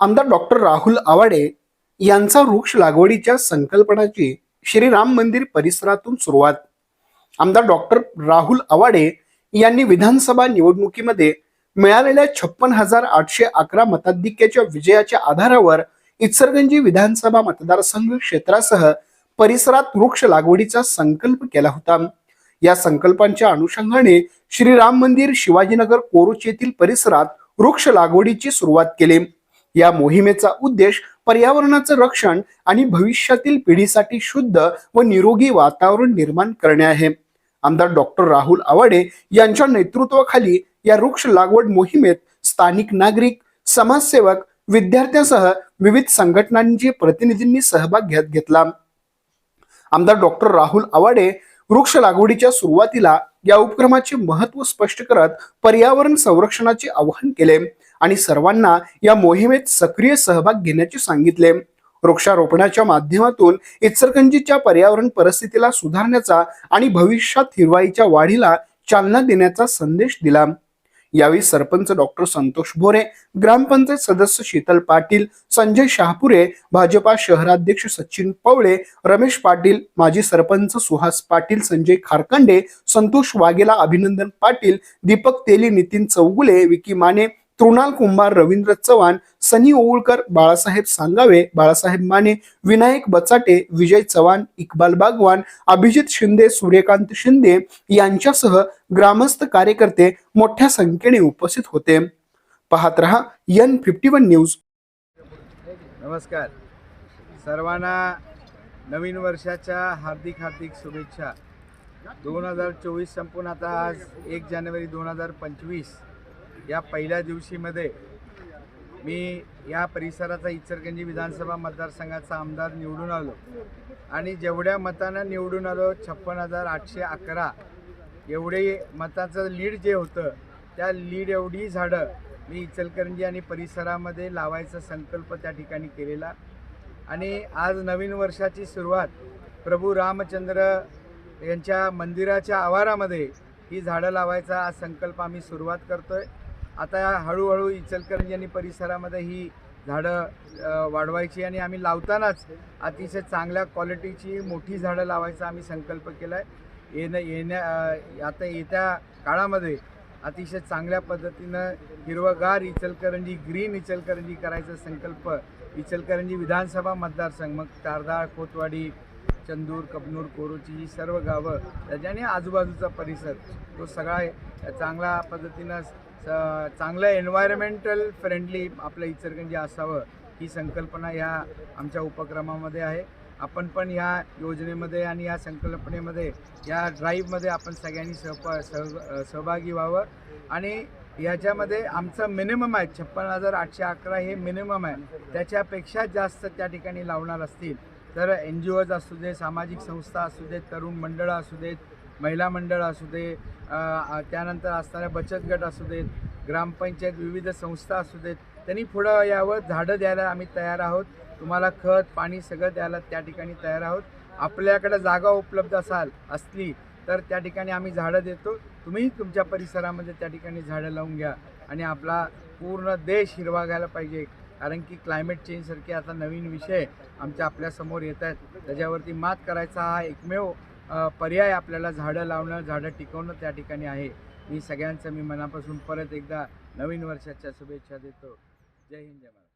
आमदार डॉक्टर राहुल आवाडे यांचा वृक्ष लागवडीच्या संकल्पनाची श्रीराम मंदिर परिसरातून सुरुवात. आमदार डॉक्टर राहुल आवाडे यांनी विधानसभा निवडणुकीमध्ये मिळालेल्या छप्पन हजार आठशे अकरा मताधिक्याच्या विजयाच्या आधारावर इचरगंजी विधानसभा मतदारसंघ क्षेत्रासह परिसरात वृक्ष लागवडीचा संकल्प केला होता. या संकल्पांच्या अनुषंगाने श्रीराम मंदिर शिवाजीनगर कोरुच येथील परिसरात वृक्ष लागवडीची सुरुवात केली. या मोहिमेचा उद्देश पर्यावरणाचं रक्षण आणि भविष्यातील पिढीसाठी शुद्ध व निरोगी वातावरण निर्माण करणे आहे. आमदार डॉक्टर राहुल आवाडे यांच्या नेतृत्वाखाली या वृक्ष लागवड मोहिमेत स्थानिक नागरिक समाजसेवक विद्यार्थ्यांसह विविध संघटनांची प्रतिनिधींनी सहभाग घेत घेतला. आमदार डॉक्टर राहुल आवाडे वृक्ष लागवडीच्या सुरुवातीला या उपक्रमाचे महत्त्व स्पष्ट करत पर्यावरण संरक्षणाचे आवाहन केले. आणि सर्वांना या मोहिमेत सक्रिय सहभाग घेण्याचे सांगितले. वृक्षारोपणाच्या माध्यमातून इचलकरंजीच्या पर्यावरण परिस्थितीला सुधारण्याचा आणि भविष्यात हिरवाईच्या वाढीला चालना देण्याचा संदेश दिला. यावेळी सरपंच डॉक्टर संतोष भोरे ग्रामपंचायत सदस्य शीतल पाटील संजय शहापुरे भाजपा शहराध्यक्ष सचिन पवळे रमेश पाटील माजी सरपंच सुहास पाटील संजय खारकंडे संतोष वाघेला अभिनंदन पाटील दीपक तेली नितीन चौगुले विकी माने तृणाल कुंभार रवींद्र चव्हाण सनी ओवळकर बाळासाहेब सांगावे बाळासाहेब माने विनायक बचाटे विजय चव्हाण इक्बाल बागवान अभिजित शिंदे सूर्यकांत शिंदे यांच्यासह ग्रामस्थ कार्यकर्ते मोठ्या संख्येने उपस्थित होते. पाहत रहा एन फिफ्टी वन न्यूज नमस्कार. सर्वांना नवीन वर्षाच्या हार्दिक हार्दिक शुभेच्छा. दोन हजार चोवीस संपून आता आज एक जानेवारी दोन हजार पंचवीस. या पहिल्या दिवशीमध्ये मी या परिसराचा इचलकरंजी विधानसभा मतदारसंघाचा आमदार निवडून आलो. आणि जेवढ्या मतानं निवडून आलो छप्पन हजार आठशे अकरा. एवढे मताचं लीड जे होतं त्या लीड एवढी झाडं मी इचलकरंजी आणि परिसरामध्ये लावायचा संकल्प त्या ठिकाणी केलेला. आणि आज नवीन वर्षाची सुरुवात प्रभू रामचंद्र यांच्या मंदिराच्या आवारामध्ये ही झाडं लावायचा आज संकल्प आम्ही सुरुवात करतो आहे आता हळूहळू इचलकरंजी आणि परिसरामध्ये ही झाडं वाढवायची आणि आम्ही लावतानाच अतिशय चांगल्या क्वालिटीची मोठी झाडं लावायचा आम्ही संकल्प केला आहे येणं येण्या आता येत्या काळामध्ये अतिशय चांगल्या पद्धतीनं हिरवगार इचलकरंजी ग्रीन इचलकरंजी करायचा संकल्प इचलकरंजी विधानसभा मतदारसंघ मग तारदाळ कोतवाडी चंदूर कबनूर कोरोची ही सर्व गावं त्याच्याने आजूबाजूचा परिसर तो सगळा चांगल्या पद्धतीनं चांगलं एन्व्हायरमेंटल फ्रेंडली आपलं इचरगंजी असावं ही संकल्पना ह्या आमच्या उपक्रमामध्ये आहे. आपण पण या योजनेमध्ये आणि या संकल्पनेमध्ये या ड्राईव्हमध्ये आपण सगळ्यांनी सहप सह सहभागी व्हावं. आणि याच्यामध्ये आमचं मिनिमम आहे छप्पन हजार आठशे अकरा हे मिनिमम आहे. त्याच्यापेक्षा जास्त त्या ठिकाणी लावणार असतील. तर एन जी ओज असू दे सामाजिक संस्था असू देत तरुण मंडळं असू देत महिला मंडळ असू दे त्यानंतर असणाऱ्या बचत गट असू देत ग्रामपंचायत विविध संस्था असू देत त्यांनी पुढं यावं झाडं द्यायला आम्ही तयार आहोत. तुम्हाला खत पाणी सगळं द्यायला त्या ठिकाणी तयार आहोत. आपल्याकडे जागा उपलब्ध असाल असली तर त्या ठिकाणी आम्ही झाडं देतो. तुम्ही तुमच्या परिसरामध्ये त्या ठिकाणी झाडं लावून घ्या आणि आपला पूर्ण देश हिरवा घ्यायला पाहिजे. कारण की क्लायमेट चेंजसारखे आता नवीन विषय आमच्या आपल्यासमोर येत आहेत. त्याच्यावरती मात करायचा हा एकमेव पर्याय आपल्याला झाडं लावणं झाडं टिकवणं त्या ठिकाणी आहे. मी सगळ्यांचं मी मनापासून परत एकदा नवीन वर्षाच्या शुभेच्छा देतो. जय हिंद जय महाराज